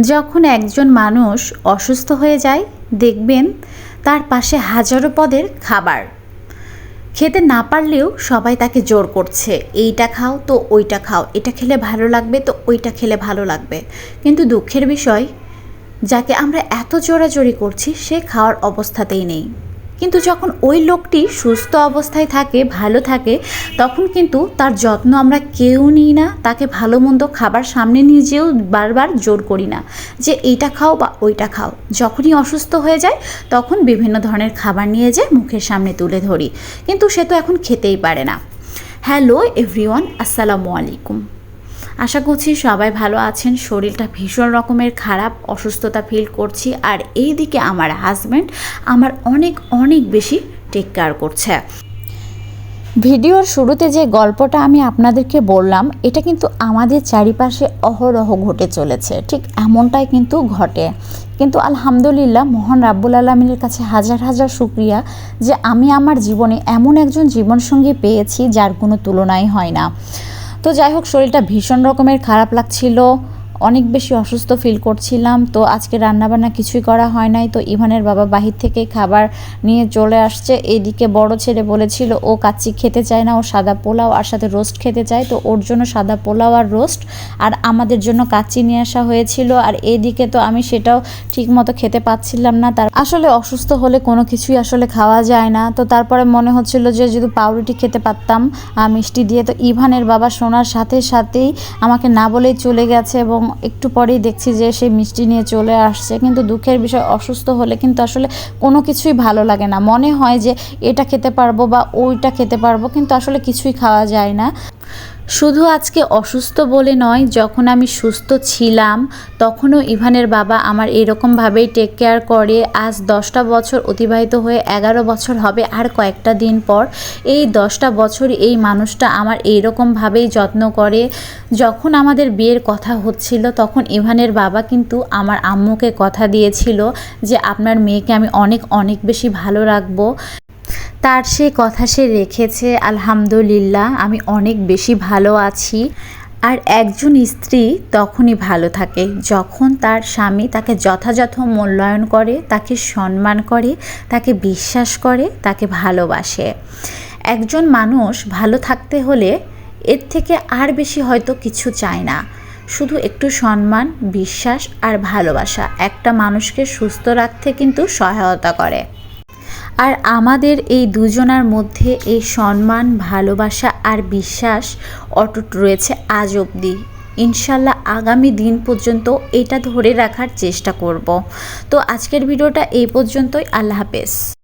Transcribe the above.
যখন একজন মানুষ অসুস্থ হয়ে যায়, দেখবেন তার পাশে হাজারো পদের খাবার। খেতে না পারলেও সবাই তাকে জোর করছে, এইটা খাও তো ওইটা খাও, এটা খেলে ভালো লাগবে তো ওইটা খেলে ভালো লাগবে। কিন্তু দুঃখের বিষয়, যাকে আমরা এত জোরাজোরি করছি, সে খাওয়ার অবস্থাতেই নেই। কিন্তু যখন ওই লোকটি সুস্থ অবস্থায় থাকে, ভালো থাকে, তখন কিন্তু তার যত্ন আমরা কেউ নিই না। তাকে ভালো মন্দ খাবার সামনে নিয়ে যেও বারবার জোর করি না যে, এইটা খাও বা ওইটা খাও। যখনই অসুস্থ হয়ে যায়, তখন বিভিন্ন ধরনের খাবার নিয়ে যেয়ে মুখের সামনে তুলে ধরি। কিন্তু সে তো এখন খেতেই পারে না। হ্যালো এভরিওয়ান, আসসালামু আলাইকুম। আশা করছি সবাই ভালো আছেন। শরীরটা ভীষণ রকমের খারাপ, অসুস্থতা ফিল করছি আর এই দিকে আমার হাজব্যান্ড আমার অনেক অনেক বেশি টেক কেয়ার করছে। ভিডিওর শুরুতে যে গল্পটা আমি আপনাদেরকে বললাম, এটা কিন্তু আমাদের চারিপাশে অহরহ ঘটে চলেছে। ঠিক এমনটাই কিন্তু ঘটে। কিন্তু আলহামদুলিল্লাহ, মোহন রাব্বুল আলমিনের কাছে হাজার হাজার শুক্রিয়া যে আমি আমার জীবনে এমন একজন জীবনসঙ্গী পেয়েছি যার কোনো তুলনাই হয় না। তো যাই হোক শরীরটা ভীষণ রকমের খারাপ লাগছিল। অনেক বেশি অসুস্থ ফিল করছিলাম। তো আজকে রান্নাবান্না কিছুই করা হয় নাই। তো ইভানের বাবা বাহির থেকে খাবার নিয়ে চলে আসছে। এইদিকে বড় ছেলে বলেছিল, ও কাচ্চি খেতে চায় না। ও সাদা পোলাও আর সাথে রোস্ট খেতে চায়। তো ওর জন্য সাদা পোলাও আর রোস্ট আর আমাদের জন্য কাচ্চি নিয়ে আসা হয়েছিল। আর এইদিকে তো আমি সেটাও ঠিক মতো খেতে পাচ্ছিলাম না। তার আসলে অসুস্থ হলে কোনো কিছুই আসলে খাওয়া যায় না। তো তারপরে মনে হচ্ছিল যে, যদি পাউরুটি খেতে পারতাম মিষ্টি দিয়ে। তো ইভানের বাবা শোনার সাথে সাথেই আমাকে না বলেই চলে গেছে এবং একটু পরেই দেখছি যে সে মিষ্টি নিয়ে চলে আসছে, কিন্তু দুঃখের বিষয় অসুস্থ হলে কিন্তু আসলে কোনো কিছুই ভালো লাগে না। মনে হয় যে এটা খেতে পারব বা ওইটা খেতে পারব, কিন্তু আসলে কিছুই খাওয়া যায় না। শুধু আজকে অসুস্থ বলে নয়, যখন আমি সুস্থ ছিলাম, তখনও ইভানের বাবা আমার এরকমভাবেই টেক কেয়ার করে। আজ দশটা বছর অতিবাহিত হয়ে এগারো বছর হবে আর কয়েকটা দিন পর। এই দশটা বছর এই মানুষটা আমার এইরকমভাবেই যত্ন করে। যখন আমাদের বিয়ের কথা হচ্ছিল, তখন ইভানের বাবা কিন্তু আমার আম্মুকে কথা দিয়েছিল যে, আপনার মেয়েকে আমি অনেক অনেক বেশি ভালো রাখব। তার সে কথা সে রেখেছে, আলহামদুলিল্লাহ, আমি অনেক বেশি ভালো আছি। আর একজন স্ত্রী তখনই ভালো থাকে, যখন তার স্বামী তাকে যথাযথ মূল্যায়ন করে, তাকে সম্মান করে, তাকে বিশ্বাস করে, তাকে ভালোবাসে। একজন মানুষ ভালো থাকতে হলে এর থেকে আর বেশি হয়তো কিছু চায় না। শুধু একটু সম্মান, বিশ্বাস আর ভালোবাসা, একটা মানুষকে সুস্থ রাখতে কিন্তু সহায়তা করে। আর আমাদের এই দুজনার মধ্যে এই সম্মান, ভালোবাসা আর বিশ্বাস অটুট রয়েছে আজ অবধি। ইনশাল্লাহ আগামী দিন পর্যন্ত এটা ধরে রাখার চেষ্টা করব। তো আজকের ভিডিওটা এই পর্যন্তই। আল্লাহ হাফেজ।